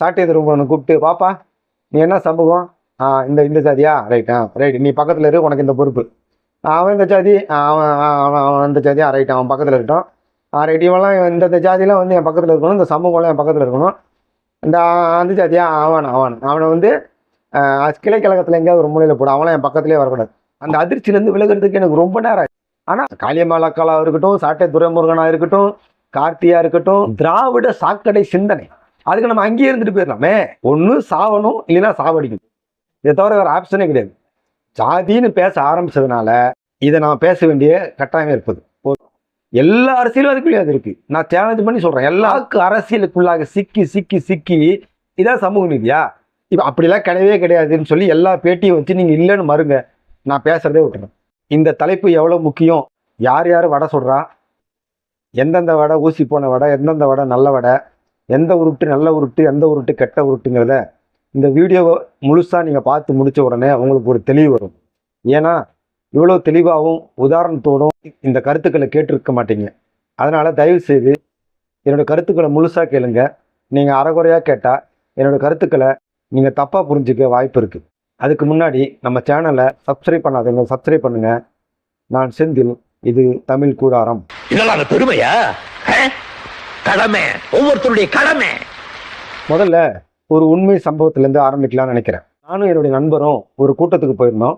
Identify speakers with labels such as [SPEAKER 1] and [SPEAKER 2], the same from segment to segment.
[SPEAKER 1] சாட்டை திரும்ப கூப்பிட்டு பாப்பா நீ என்ன சமூகம்? ஆ இந்த இந்த ஜாதியா? ரைட் ஆ ரைட் நீ பக்கத்தில் இரு உனக்கு இந்த பொறுப்பு. அவன் இந்த ஜாதி அவன் அவன் அவன் அவன் இந்த ஜாதியா ரைட் அவன் பக்கத்தில் இருக்கட்டும். ஆ ரைட் இவெல்லாம் இந்த இந்த ஜாதியெலாம் வந்து என் பக்கத்தில் இருக்கணும் இந்த சமூகம்லாம் என் பக்கத்தில் இருக்கணும். இந்த அந்த ஜாதியா அவன் அவன். அவனை வந்து கிளை கழகத்தில் எங்கேயாவது ஒரு மூலையில் போடும் அவன்லாம் என் பக்கத்துலேயே வரக்கூடாது. அந்த அதிர்ச்சியிலேருந்து விலகிறதுக்கு எனக்கு ரொம்ப நேரம் ஆனால் காளியம்மாளாக்காலாக இருக்கட்டும் சாட்டை துரைமுருகனாக இருக்கட்டும் கார்த்தியாக இருக்கட்டும் திராவிட சாக்கடை சிந்தனை. அதுக்கு நம்ம அங்கேயே இருந்துட்டு போயிடலாமே. ஒன்று சாவணும் இல்லைன்னா சாவடிக்கணும். இதை தவிர வேறு ஆப்ஷனே கிடையாது. ஜாதின்னு பேச ஆரம்பித்ததுனால இதை நான் பேச வேண்டிய கட்டாயம் இருப்பது எல்லா அரசியலும் அதுக்குள்ளேயே அது இருக்குது நான் சேலஞ்ச் பண்ணி சொல்கிறேன் எல்லாருக்கும் அரசியலுக்குள்ளாக சிக்கி சிக்கி சிக்கி இதான் சமூக நீதியா? இப்போ அப்படிலாம் கிடையவே கிடையாதுன்னு சொல்லி எல்லா பேட்டியும் வச்சு நீங்கள் இல்லைன்னு மறுங்க. நான் பேசுகிறதே விட்டுறேன். இந்த தலைப்பு எவ்வளோ முக்கியம்? யார் யார் வடை சொல்கிறா எந்தெந்த வடை ஊசி போன வடை எந்தெந்த வடை நல்ல வடை? எந்த உருட்டு நல்ல உருட்டு எந்த உருட்டு கெட்ட உருட்டுங்கிறத இந்த வீடியோவை முழுசாக நீங்கள் பார்த்து முடித்த உடனே அவங்களுக்கு ஒரு தெளிவு வரும். ஏன்னா இவ்வளோ தெளிவாகவும் உதாரணத்தோடும் இந்த கருத்துக்களை கேட்டிருக்க மாட்டீங்க. அதனால் தயவுசெய்து என்னோடய என்னோட கருத்துக்களை முழுசாக கேளுங்க. நீங்கள் அறகுறையாக கேட்டால் என்னோடய கருத்துக்களை நீங்கள் தப்பாக புரிஞ்சுக்க வாய்ப்பு இருக்குது அதுக்கு முன்னாடி நம்ம சேனலை சப்ஸ்கிரைப் பண்ணாதவங்க சப்ஸ்கிரைப் பண்ணுங்கள் நான் செந்தில் இது தமிழ் கூடாரம்.
[SPEAKER 2] இதெல்லாம் பெருமையா? கடமை ஒவ்வொருத்தருடைய கடமை.
[SPEAKER 1] முதல்ல ஒரு உண்மை சம்பவத்திலேருந்து ஆரம்பிக்கலாம்னு நினைக்கிறேன். நானும் என்னுடைய நண்பரும் ஒரு கூட்டத்துக்கு போயிருந்தோம்.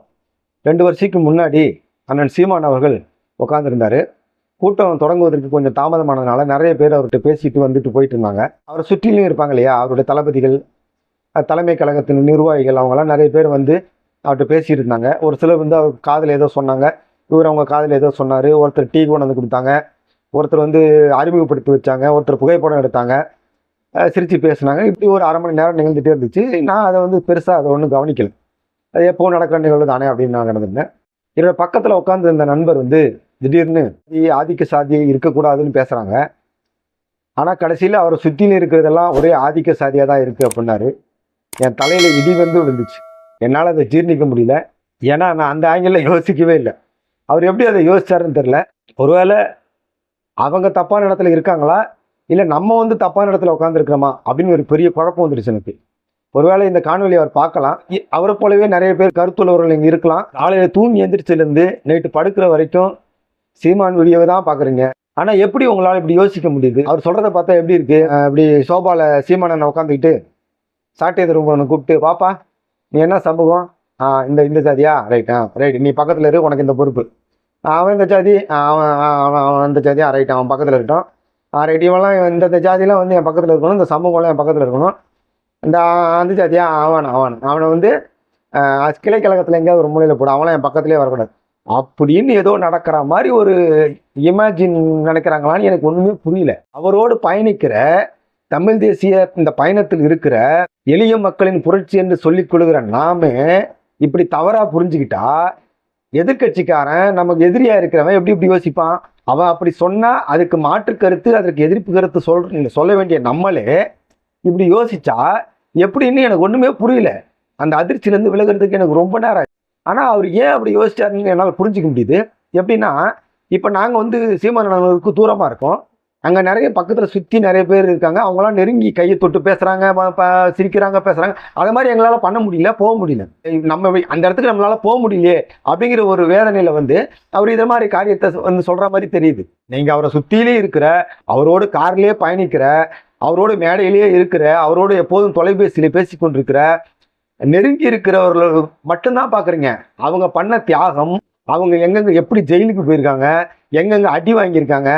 [SPEAKER 1] ரெண்டு வருஷத்துக்கு முன்னாடி அண்ணன் சீமான் அவர்கள் உட்காந்துருந்தார் கூட்டம் தொடங்குவதற்கு கொஞ்சம் தாமதமானதுனால நிறைய பேர் அவர்கிட்ட பேசிட்டு வந்துட்டு போயிட்டு இருந்தாங்க. அவரை சுற்றிலும் இருப்பாங்க இல்லையா? அவருடைய தளபதிகள் தலைமை கழகத்தின் நிர்வாகிகள் அவங்கெல்லாம் நிறைய பேர் வந்து அவர்கிட்ட பேசிட்டு இருந்தாங்க. ஒரு சிலர் வந்து அவர் காதில் ஏதோ சொன்னாங்க. இவர் அவங்க காதில் ஏதோ சொன்னார். ஒருத்தர் டீ கொண்டு வந்து கொடுத்தாங்க. ஒருத்தர் வந்து அறிமுகப்படுத்தி வச்சாங்க ஒருத்தர் புகைப்படம் எடுத்தாங்க சிரித்து சிரிச்சு பேசுனாங்க. இப்படி ஒரு அரை மணி நேரம் நிகழ்ந்துட்டே இருந்துச்சு. நான் அதை வந்து பெருசாக அதை ஒன்றும் கவனிக்கல. அது எப்போ நடக்கிற நிகழ்வு தானே அப்படின்னு நான் நடந்திருந்தேன் என்னோட பக்கத்தில் உட்காந்து இருந்த நண்பர் வந்து திடீர்னு ஆதிக்க சாதி இருக்கக்கூடாதுன்னு பேசுகிறாங்க ஆனால் கடைசியில் அவரை சுற்றிலும் இருக்கிறதெல்லாம் ஒரே ஆதிக்க சாதியாக தான் இருக்குது அப்படின்னாரு. என் தலையில் இடி வந்து விழுந்துச்சு. என்னால் அதை ஜீர்ணிக்க முடியல. ஏன்னா நான் அந்த ஆங்கிளில் யோசிக்கவே இல்லை. அவர் எப்படி அதை யோசிச்சாருன்னு தெரில ஒருவேளை அவங்க தப்பான இடத்துல இருக்காங்களா? இல்லை நம்ம வந்து தப்பான இடத்துல உட்காந்துருக்கிறோமா அப்படின்னு ஒரு பெரிய குழப்பம் வந்துருச்சு எனக்கு. ஒருவேளை இந்த காணொலி அவர் பார்க்கலாம். இ- அவரை போலவே நிறைய பேர் கருத்துள்ளவர்கள் இங்கே இருக்கலாம். காலையில் தூங்கி எந்திரிச்சிலேருந்து நைட்டு படுக்கிற வரைக்கும் சீமான் வீடியோவை தான் பார்க்குறீங்க. ஆனால் எப்படி உங்களால் இப்படி யோசிக்க முடியுது? அவர் சொல்கிறத பார்த்தா எப்படி இருக்கு? இப்படி சோபாவில் சீமானனை உட்காந்துக்கிட்டு சாட்டை திரும்பனை கூப்பிட்டு பாப்பா நீ என்ன சமூகம்? ஆ இந்த இந்த ஜாதியா? ரைட் ஆ ரைட் நீ பக்கத்தில் இரு உனக்கு இந்த பொறுப்பு. அவன் இந்த ஜாதி அவன் அவன் அவன் அந்த ஜாதி ரைட் அவன் பக்கத்தில் இருக்கட்டும். ஆ ரைட் இந்த இந்த ஜாதிலாம் வந்து என் பக்கத்தில் இருக்கணும் இந்த சமூகம்லாம் என் பக்கத்தில் இருக்கணும். இந்த அந்த ஜாதியாக அவன் அவன். அவனை வந்து கிளை கழகத்தில் எங்கேயாவது ஒரு மூலையில் போடும் அவனாம் என் பக்கத்துலேயே வரக்கூடாது. அப்படின்னு ஏதோ நடக்கிற மாதிரி ஒரு இமேஜின் நினைக்கிறாங்களான்னு எனக்கு ஒன்றுமே புரியல. அவரோடு பயணிக்கிற தமிழ் தேசிய இந்த பயணத்தில் இருக்கிற எளிய மக்களின் புரட்சி என்று சொல்லிக் கொள்கிற நாமே இப்படி தவறாக புரிஞ்சுக்கிட்டா எதிர்க்கட்சிக்காரன் நமக்கு எதிரியா இருக்கிறவன் எப்படி இப்படி யோசிப்பான்? அவன் அப்படி சொன்னா அதுக்கு மாற்று கருத்து அதற்கு எதிர்ப்பு கருத்து சொல் சொல்ல வேண்டிய நம்மளே இப்படி யோசிச்சா எப்படின்னு எனக்கு ஒண்ணுமே புரியல. அந்த அதிர்ச்சியிலேருந்து விலகுறதுக்கு எனக்கு ரொம்ப நேரம் ஆச்சு. ஆனால் அவர் ஏன் அப்படி யோசிச்சாருன்னு என்னால் புரிஞ்சுக்க முடியுது. எப்படின்னா இப்போ நாங்கள் வந்து சீமானவருக்கு தூரமாக இருக்கோம். அங்கே நிறைய பக்கத்தில் சுற்றி நிறைய பேர் இருக்காங்க. அவங்களாம் நெருங்கி கையை தொட்டு பேசுகிறாங்க சிரிக்கிறாங்க பேசுகிறாங்க அது மாதிரி எங்களால் பண்ண முடியல போக முடியல. நம்ம அந்த இடத்துக்கு நம்மளால் போக முடியலையே அப்படிங்கிற ஒரு வேதனையில் வந்து அவர் இதை மாதிரி காரியத்தை வந்து சொல்கிற மாதிரி தெரியுது. நீங்கள் அவரை சுற்றிலே இருக்கிற அவரோடு கார்லேயே பயணிக்கிற அவரோடு மேடையிலேயே இருக்கிற அவரோடு எப்போதும் தொலைபேசியில் பேசி கொண்டிருக்கிற நெருங்கி இருக்கிறவர்கள் மட்டும்தான் பார்க்குறீங்க. அவங்க பண்ண தியாகம் அவங்க எங்கெங்கே எப்படி ஜெயிலுக்கு போயிருக்காங்க எங்கெங்கே அடி வாங்கியிருக்காங்க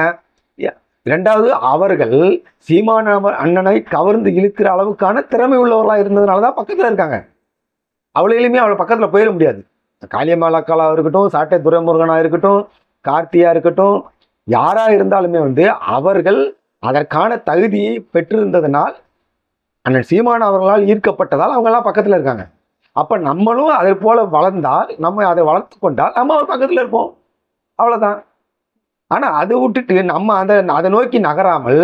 [SPEAKER 1] ரெண்டாவது அவர்கள் சீமான அண்ணனை கவர்ந்து இழுக்கிற அளவுக்கான திறமை உள்ளவர்களாக இருந்ததுனால தான் பக்கத்தில் இருக்காங்க. அவ்வளோ எளிமையாக அவளை பக்கத்தில் போயிட முடியாது. காளியம்மாளாக்காலாக இருக்கட்டும் சாட்டை துரைமுருகனாக இருக்கட்டும் கார்த்தியாக இருக்கட்டும் யாராக இருந்தாலுமே வந்து அவர்கள் அதற்கான தகுதியை பெற்றிருந்ததனால் அண்ணன் சீமான் அவர்களால் ஈர்க்கப்பட்டதால் அவங்கெல்லாம் பக்கத்தில் இருக்காங்க. அப்போ நம்மளும் அதை போல் வளர்ந்தால் நம்ம அதை வளர்த்து கொண்டால் நம்ம அவர் பக்கத்தில் இருப்போம். அவ்வளோதான் ஆனால் அதை விட்டுட்டு நம்ம அதை அதை நோக்கி நகராமல்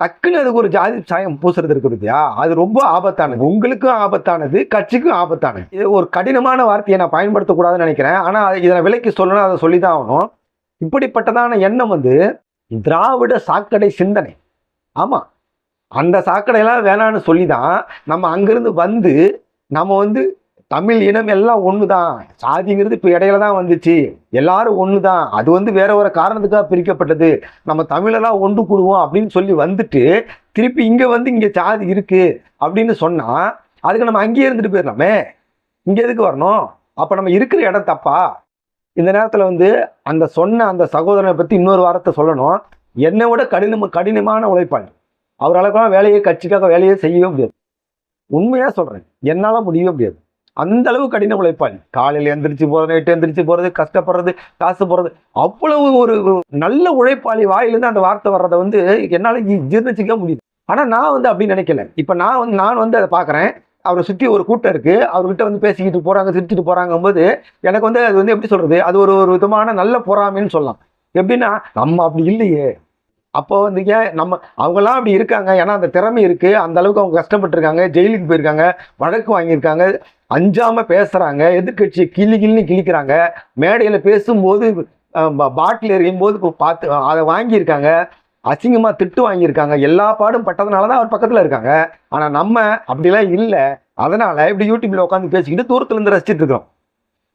[SPEAKER 1] டக்குன்னு அதுக்கு ஒரு ஜாதி சாயம் பூசுறது இருக்கு இல்லையா அது ரொம்ப ஆபத்தானது. உங்களுக்கும் ஆபத்தானது கட்சிக்கும் ஆபத்தானது. இது ஒரு கடினமான வார்த்தையை நான் பயன்படுத்தக்கூடாதுன்னு நினைக்கிறேன். ஆனால் இதை விலைக்கு சொல்லணும் அதை சொல்லி தான் ஆகணும். இப்படிப்பட்டதான எண்ணம் வந்து திராவிட சாக்கடை சிந்தனை. ஆமாம் அந்த சாக்கடையெல்லாம் வேணான்னு சொல்லி தான் நம்ம அங்கேருந்து வந்து நம்ம வந்து தமிழ் இனம் எல்லாம் ஒன்று தான் சாதிங்கிறது இப்போ இடையில தான் வந்துச்சு. எல்லாரும் ஒன்று தான் அது வந்து வேற ஒரு காரணத்துக்காக பிரிக்கப்பட்டது. நம்ம தமிழெல்லாம் ஒன்று கூடுவோம் அப்படின்னு சொல்லி வந்துட்டு திருப்பி இங்கே வந்து இங்கே சாதி இருக்கு அப்படின்னு சொன்னால் அதுக்கு நம்ம அங்கேயே இருந்துட்டு போயிடலாமே. இங்கே எதுக்கு வரணும்? அப்போ நம்ம இருக்கிற இடம் தப்பா? இந்த நேரத்தில் வந்து அந்த சொன்ன அந்த சகோதரனை பற்றி இன்னொரு வாரத்தை சொல்லணும். என்னை விட கடினம் கடினமான உழைப்பாளி. அவரால் வேலையை கட்சிக்காக வேலையை செய்யவே முடியாது. உண்மையாக சொல்கிறேன் என்னால் முடியவே முடியாது. அந்த அளவு கடின உழைப்பாளி. காலையில் எந்திரிச்சு போகிறது நைட்டு எந்திரிச்சு போகிறது கஷ்டப்படுறது காசு போடுறது அவ்வளவு ஒரு நல்ல உழைப்பாளி வாயிலிருந்து அந்த வார்த்தை வர்றதை வந்து என்னால் ஜீர்ணிச்சிக்க முடியுது. ஆனால் நான் வந்து அப்படி நினைக்கல. இப்போ நான் வந்து நான் வந்து அதை பார்க்குறேன் அவரை சுற்றி ஒரு கூட்டம் இருக்குது அவர்கிட்ட வந்து பேசிக்கிட்டு போகிறாங்க சிரிச்சுட்டு போகிறாங்க போது எனக்கு வந்து அது வந்து எப்படி சொல்கிறது அது ஒரு ஒரு விதமான நல்ல பொறாமைன்னு சொல்லலாம். எப்படின்னா நம்ம அப்படி இல்லையே. அப்போ வந்து ஏன் நம்ம அவங்களாம் அப்படி இருக்காங்க. ஏன்னா அந்த திறமை இருக்குது அந்த அளவுக்கு அவங்க கஷ்டப்பட்டிருக்காங்க. ஜெயிலுக்கு போயிருக்காங்க. வழக்கு வாங்கியிருக்காங்க. அஞ்சாம பேசுறாங்க. எதிர்க்கட்சி கிளி கிளின்னு கிழிக்கிறாங்க. மேடையில் பேசும்போது பாட்டில் எறியும் போது பார்த்து அதை வாங்கியிருக்காங்க. அசிங்கமா திட்டு வாங்கியிருக்காங்க. எல்லா பாடும் பட்டதுனால தான் அவர் பக்கத்தில் இருக்காங்க. ஆனால் நம்ம அப்படிலாம் இல்லை. அதனால இப்படி யூடியூப்ல உட்காந்து பேசிக்கிட்டு தூரத்துல இருந்து ரசிச்சிட்டு இருக்கோம்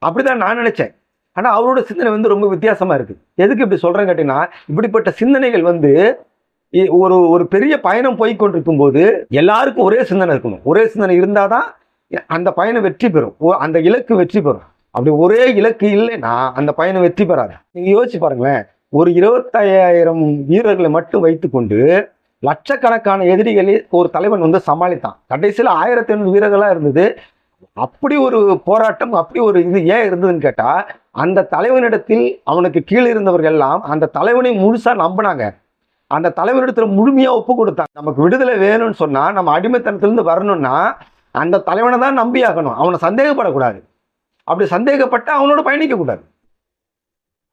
[SPEAKER 1] அப்படிதான் நான் நினைச்சேன். ஆனால் அவரோட சிந்தனை வந்து ரொம்ப வித்தியாசமாக இருக்குது எதுக்கு இப்படி சொல்கிறேன் கேட்டிங்கன்னா இப்படிப்பட்ட சிந்தனைகள் வந்து இ- ஒரு ஒரு பெரிய பயணம் போய் கொண்டிருக்கும் போது எல்லாருக்கும் ஒரே சிந்தனை இருக்கணும். ஒரே சிந்தனை இருந்தால் தான் அந்த பயணம் வெற்றி பெறும். ஓ- அந்த இலக்கு வெற்றி பெறும். அப்படி ஒரே இலக்கு இல்லைன்னா அந்த பயணம் வெற்றி பெறாது. நீங்கள் யோசிச்சு பாருங்களேன். ஒரு இருபத்தையாயிரம் வீரர்களை மட்டும் வைத்துக்கொண்டு லட்சக்கணக்கான எதிரிகளை ஒரு தலைவன் வந்து சமாளித்தான். கடைசியில் ஆயிரத்தி ஐநூறு வீரர்களாக இருந்தது. அப்படி ஒரு போராட்டம் அப்படி ஒரு இது ஏன் இருந்ததுன்னு கேட்டால் அந்த தலைவனிடத்தில் அவனுக்கு கீழே இருந்தவர்கள் எல்லாம் அந்த தலைவனை முழுசாக நம்பினாங்க. அந்த தலைவனிடத்தில் முழுமையாக ஒப்பு கொடுத்தாங்க. நமக்கு விடுதலை வேணும்னு சொன்னால் நம்ம அடிமைத்தனத்திலிருந்து வரணும்னா அந்த தலைவனை தான் நம்பியாகணும். அவனை சந்தேகப்படக்கூடாது. அப்படி சந்தேகப்பட்டு அவனோட பயணிக்கக்கூடாது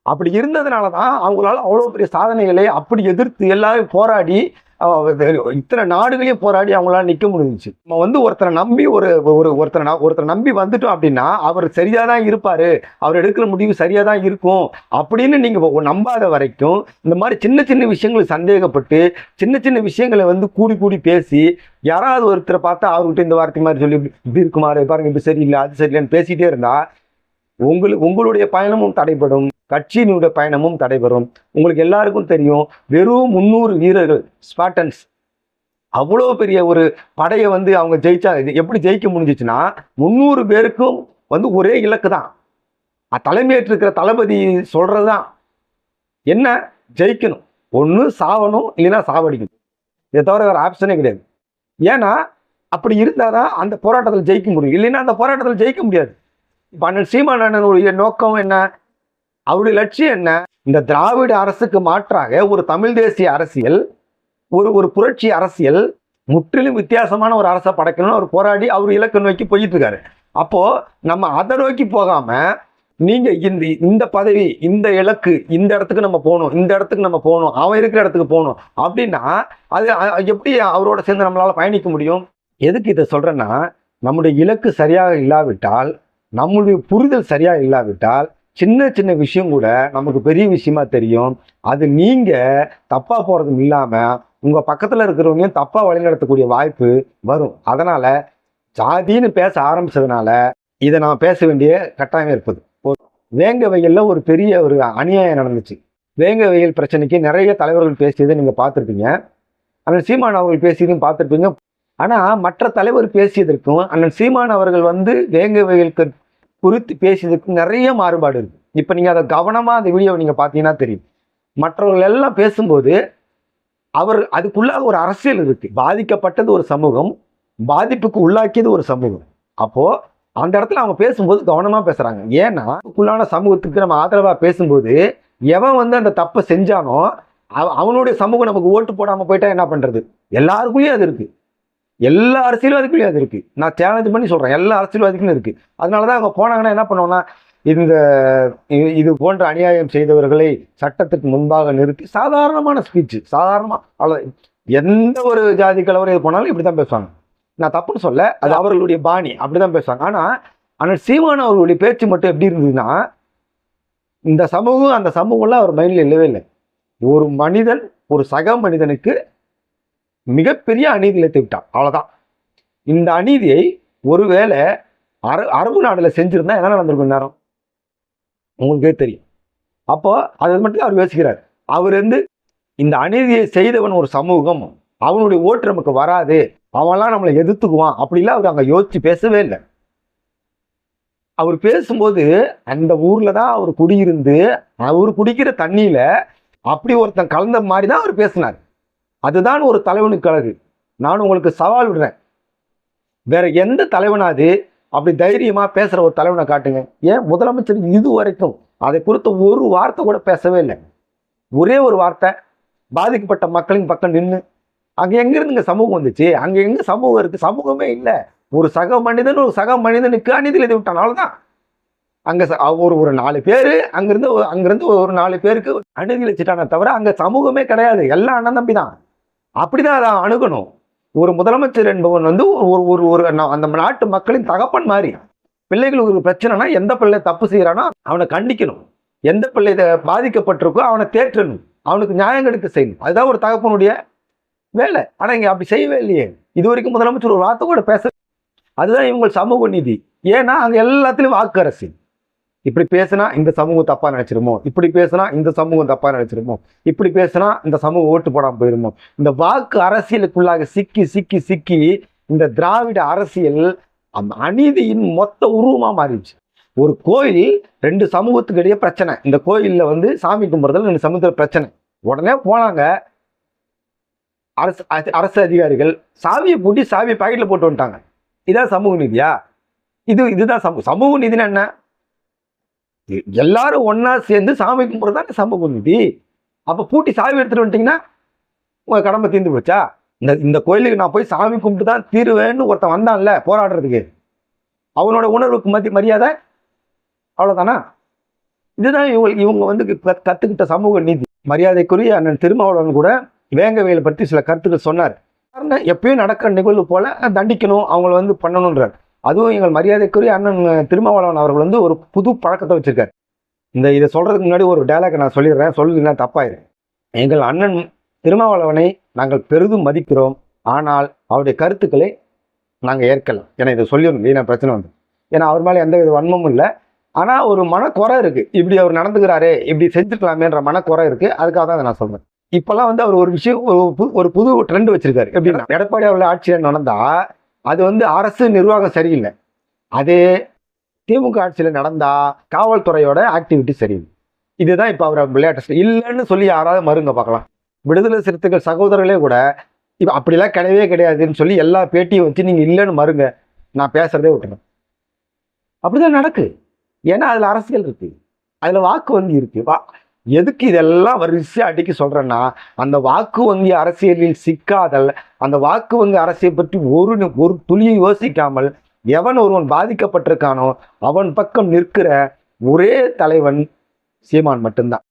[SPEAKER 1] அப்படி இருந்ததுனால தான் அவங்களால அவ்வளோ பெரிய சாதனைகளை அப்படி எதிர்த்து எல்லாரும் போராடி இத்தனை நாடுகளையும் போராடி அவங்களால நிற்க முடிஞ்சுச்சு. நம்ம வந்து ஒருத்தரை நம்பி ஒரு ஒரு ஒருத்தரை ஒருத்தரை நம்பி வந்துட்டோம் அப்படின்னா அவர் சரியா தான் இருப்பாரு. அவர் எடுக்கிற முடிவு சரியா தான் இருக்கும். அப்படின்னு நீங்க நம்பாத வரைக்கும் இந்த மாதிரி சின்ன சின்ன விஷயங்களுக்கு சந்தேகப்பட்டு சின்ன சின்ன விஷயங்களை வந்து கூடி கூடி பேசி யாராவது ஒருத்தரை பார்த்தா அவர்கிட்ட இந்த வார்த்தை மாதிரி சொல்லி இப்படி இப்படி இருக்குமாறு பாருங்க இப்படி சரியில்லை அது சரியில்லைன்னு பேசிட்டே இருந்தா உங்களுக்கு உங்களுடைய பயணமும் தடைபடும். கட்சியினுடைய பயணமும் தடைபெறும். உங்களுக்கு எல்லாருக்கும் தெரியும் வெறும் முந்நூறு வீரர்கள் ஸ்பாட்டன்ஸ் அவ்வளோ பெரிய ஒரு படையை வந்து அவங்க ஜெயிச்சா இது எப்படி ஜெயிக்க முடிஞ்சிச்சுன்னா முந்நூறு பேருக்கும் வந்து ஒரே இலக்கு தான். தலைமையேற்றிருக்கிற தளபதி சொல்கிறது தான். என்ன? ஜெயிக்கணும். ஒன்று சாவணும் இல்லைன்னா சாவடிக்கணும். இதை தவிர வேறு ஆப்ஷனே கிடையாது. ஏன்னா அப்படி இருந்தால் தான் அந்த போராட்டத்தில் ஜெயிக்க முடியும். இல்லைன்னா அந்த போராட்டத்தில் ஜெயிக்க முடியாது. இப்போ அண்ணன் சீமானனுடைய நோக்கம் என்ன? அவருடைய லட்சியம் என்ன? இந்த திராவிட அரசுக்கு மாற்றாக ஒரு தமிழ் தேசிய அரசியல் ஒரு ஒரு புரட்சி அரசியல் முற்றிலும் வித்தியாசமான ஒரு அரசை படைக்கணும்னு அவர் போராடி அவர் இலக்கு நோக்கி போயிட்டு இருக்காரு. அப்போ நம்ம அதை நோக்கி போகாம நீங்க இந்த இந்த பதவி இந்த இலக்கு இந்த இடத்துக்கு நம்ம போகணும் இந்த இடத்துக்கு நம்ம போகணும் அவன் இருக்கிற இடத்துக்கு போகணும் அப்படின்னா அது எப்படி அவரோட சேர்ந்து நம்மளால பயணிக்க முடியும்? எதுக்கு இதை சொல்றேன்னா நம்முடைய இலக்கு சரியாக இல்லாவிட்டால் நம்முடைய புரிதல் சரியாக இல்லாவிட்டால் சின்ன சின்ன விஷயம் கூட நமக்கு பெரிய விஷயமா தெரியும். அது நீங்கள் தப்பாக போகிறதும் இல்லாமல் உங்கள் பக்கத்தில் இருக்கிறவங்களையும் தப்பாக வழிநடத்தக்கூடிய வாய்ப்பு வரும். அதனால் ஜாதின்னு பேச ஆரம்பித்ததுனால இதை நான் பேச வேண்டிய கட்டாயம் இருப்பது வேங்க வயலில் ஒரு பெரிய ஒரு அநியாயம் நடந்துச்சு. வேங்க வயல் பிரச்சனைக்கு நிறைய தலைவர்கள் பேசியதை நீங்கள் பார்த்துருப்பீங்க. அண்ணன் சீமான் அவர்கள் பேசியதையும் பார்த்துருப்பீங்க. ஆனால் மற்ற தலைவர் பேசியதற்கும் அண்ணன் சீமான் அவர்கள் வந்து வேங்க வயலுக்கு குறித்து பேசியதுக்கு நிறைய மாறுபாடு இருக்குது இப்போ நீங்கள் அதை கவனமாக அந்த வீடியோவை நீங்கள் பார்த்தீங்கன்னா தெரியும். மற்றவர்கள் எல்லாம் பேசும்போது அவர் அதுக்குள்ளாக ஒரு அரசியல் இருக்குது பாதிக்கப்பட்டது ஒரு சமூகம் பாதிப்புக்கு உள்ளாக்கியது ஒரு சமூகம். அப்போது அந்த இடத்துல அவங்க பேசும்போது கவனமாக பேசுகிறாங்க ஏன்னா அதுக்குள்ளான சமூகத்துக்கு நம்ம ஆதரவாக பேசும்போது எவன் வந்து அந்த தப்பை செஞ்சானோ அவ- அவனுடைய சமூகம் நமக்கு ஓட்டு போடாமல் போயிட்டா என்ன பண்ணுறது எல்லாருக்குள்ளேயும் அது இருக்குது எல்லா அரசியல்வாதிக்குள்ளேயும் அது இருக்குது நான் சேலஞ்ச் பண்ணி சொல்கிறேன் எல்லா அரசியல்வாதிக்கும் அதனால தான் அவங்க போனாங்கன்னா என்ன பண்ணுவாங்கன்னா இந்த இது போன்ற அநியாயம் செய்தவர்களை சட்டத்துக்கு முன்பாக நிறுத்தி சாதாரணமான ஸ்பீச் சாதாரணமாக அவ்வளோ எந்த ஒரு ஜாதி கலவரம் இது போனாலும் இப்படி தான் பேசுவாங்க. நான் தப்புன்னு சொல்ல அது அவர்களுடைய பாணி. அப்படி தான் பேசுவாங்க. ஆனால் ஆனால் சீமான் அவர்களுடைய பேச்சு மட்டும் எப்படி இருந்ததுன்னா இந்த சமூகம் அந்த சமூகம்லாம் அவர் மைண்டில் இல்லவே இல்லை. ஒரு மனிதன் ஒரு சக மனிதனுக்கு மிகப்பெரிய அநீதி இழைத்து விட்டான். அவ்வளோதான் இந்த அநீதியை ஒருவேளை அர அரபு நாடில் செஞ்சுருந்தா என்ன நடந்திருக்கும் நேரம்? உங்களுக்கே தெரியும். அப்போ அதை மட்டும் அவர் யோசிக்கிறார். அவர் வந்து இந்த அநீதியை செய்தவன் ஒரு சமூகம் அவனுடைய ஓட்டு நமக்கு வராது அவன்லாம் நம்மளை எதிர்த்துக்குவான் அப்படிலாம் அவர் அங்கே யோசித்து பேசவே இல்லை. அவர் பேசும்போது அந்த ஊரில் தான் அவர் குடியிருந்து அவர் குடிக்கிற தண்ணியில் அப்படி ஒருத்தன் கலந்த மாதிரி தான் அவர் பேசினார். அதுதான் ஒரு தலைவனுக்கு அழகு. நான் உங்களுக்கு சவால் விடுறேன். வேற எந்த தலைவனாது அப்படி தைரியமாக பேசுகிற ஒரு தலைவனை காட்டுங்க. ஏன்? முதலமைச்சர் இது வரைக்கும் அதை குறித்து ஒரு வார்த்தை கூட பேசவே இல்லை. ஒரே ஒரு வார்த்தை பாதிக்கப்பட்ட மக்களின் பக்கம் நின்று அங்கே எங்கேருந்துங்க சமூகம் வந்துச்சு? அங்கே எங்கே சமூகம் இருக்கு? சமூகமே இல்லை. ஒரு சக மனிதன் ஒரு சக மனிதனுக்கு அநீதி எழுதி விட்டனால்தான் அங்கே ச- ஒரு ஒரு நாலு பேர் அங்கேருந்து அங்கேருந்து ஒரு நாலு பேருக்கு அநீதி இழைச்சிட்டானே தவிர அங்கே சமூகமே கிடையாது. எல்லாம் அண்ணன் தம்பி தான் அப்படிதான் அதை அணுகணும். ஒரு முதலமைச்சர் என்பவன் வந்து ஒரு ஒரு ஒரு அந்த நாட்டு மக்களின் தகப்பன் மாதிரி. பிள்ளைகளுக்கு ஒரு பிரச்சனைனா எந்த பிள்ளை தப்பு செய்கிறானோ அவனை கண்டிக்கணும். எந்த பிள்ளை இதை பாதிக்கப்பட்டிருக்கோ அவனை தேற்றணும். அவனுக்கு நியாயம் கிடைக்க செய்யணும். அதுதான் ஒரு தகப்பனுடைய வேலை. ஆனால் இங்கே அப்படி செய்யவே இல்லையே. இது வரைக்கும் முதலமைச்சர் ஒரு வார்த்தை கூட பேச அதுதான் இவங்க சமூக நீதி. ஏன்னா அங்கே எல்லாத்துலேயும் வாக்கு அரசியல். இப்படி பேசினா இந்த சமூகம் தப்பாக நினச்சிருமோ? இப்படி பேசினா இந்த சமூகம் தப்பாக நினச்சிருமோ? இப்படி பேசினா இந்த சமூகம் ஓட்டு போடாமல் போயிருமோ? இந்த வாக்கு அரசியலுக்குள்ளாக சிக்கி சிக்கி சிக்கி இந்த திராவிட அரசியல் அந்த அநீதியின் மொத்த உருவமாக மாறிடுச்சு. ஒரு கோயில் ரெண்டு சமூகத்துக்கு இடையே பிரச்சனை. இந்த கோயிலில் வந்து சாமி கும்பிட்றதுல ரெண்டு சமூகத்தில் பிரச்சனை. உடனே போனாங்க. அரசு அதி- அரசு அதிகாரிகள் சாவியை பூட்டி சாவியை பாக்கெட்டில் போட்டு வந்துட்டாங்க. இதான் சமூக நீதியா? இது இதுதான் சமூக சமூக நீதினா என்ன? எல்லாரும் ஒன்றா சேர்ந்து சாமி கும்பிட்றது தான் சமூக நீதி அப்போ பூட்டி சாவி எடுத்துகிட்டு வந்துட்டிங்கன்னா உங்கள் கடமை தீர்ந்து போச்சா? இந்த இந்த கோயிலுக்கு நான் போய் சாமி கும்பிட்டு தான் தீருவேன்னு ஒருத்தன் வந்தான்ல போராடுறதுக்கு. அவனோட உணர்வுக்கு மதி மரியாதை அவ்வளோதானா இதுதான் இவங்க இவங்க வந்து கற்றுக்கிட்ட சமூக நீதி. மரியாதைக்குரிய அண்ணன் திருமாவளவன் கூட வேங்கவேலை பற்றி சில கருத்துக்கள் சொன்னார். காரணம் எப்பயும் நடக்கிற நிகழ்வு போல தண்டிக்கணும் அவங்கள வந்து பண்ணணுன்றார் அதுவும் எங்கள் மரியாதைக்குரிய அண்ணன் திருமாவளவன் அவர்கள் வந்து ஒரு புது பழக்கத்தை வச்சுருக்கார். இந்த இதை சொல்கிறதுக்கு முன்னாடி ஒரு டைலாக் நான் சொல்லிடுறேன். சொல்லுங்கன்னா தப்பாயிரு எங்கள் அண்ணன் திருமாவளவனை நாங்கள் பெரிதும் மதிக்கிறோம். ஆனால் அவருடைய கருத்துக்களை நாங்கள் ஏற்கலாம் ஏன்னா இதை சொல்லிடணும். வீணா பிரச்சனை வந்து. ஏன்னா அவர் மேலே எந்த வித வன்மமும் இல்லை. ஆனால் ஒரு மனக்குறை இருக்குது இப்படி அவர் நடந்துக்கிறாரே இப்படி செஞ்சுக்கலாமேன்ற மனக்குறை இருக்குது அதுக்காக தான் அதை நான் சொல்கிறேன் இப்போல்லாம் வந்து அவர் ஒரு விஷயம் ஒரு பு- ஒரு புது ட்ரெண்ட் வச்சுருக்காரு. எப்படின்னா எடப்பாடி அவர்கள் ஆட்சியில் நடந்தால் அது வந்து அரசு நிர்வாகம் சரியில்லை. அதே திமுக ஆட்சியில் நடந்தால் காவல்துறையோட ஆக்டிவிட்டி சரியில்லை. இதுதான் இப்போ அவர் விளையாட்டு இல்லைன்னு சொல்லி யாராவது மருங்க பார்க்கலாம். விடுதலை சிறுத்தைகள் சகோதரர்களே கூட இப்போ அப்படிலாம் கிடையவே கிடையாதுன்னு சொல்லி எல்லா பேட்டியும் வச்சு நீங்கள் இல்லைன்னு மருங்க நான் பேசுகிறதே விட்டுறேன். அப்படிதான் நடக்கு. ஏன்னா அதில் அரசியல் இருக்குது அதில் வாக்கு வங்கி இருக்குது வா எதுக்கு இதெல்லாம் வரிசையாக அடிக்க சொல்றேன்னா அந்த வாக்கு வங்கி அரசியலில் சிக்காதல் அந்த வாக்கு வங்கி அரசியல் பற்றி ஒரு ஒரு துளியை யோசிக்காமல் எவன் ஒருவன் பாதிக்கப்பட்டிருக்கானோ அவன் பக்கம் நிற்கிற ஒரே தலைவன் சீமான் மட்டும்தான்.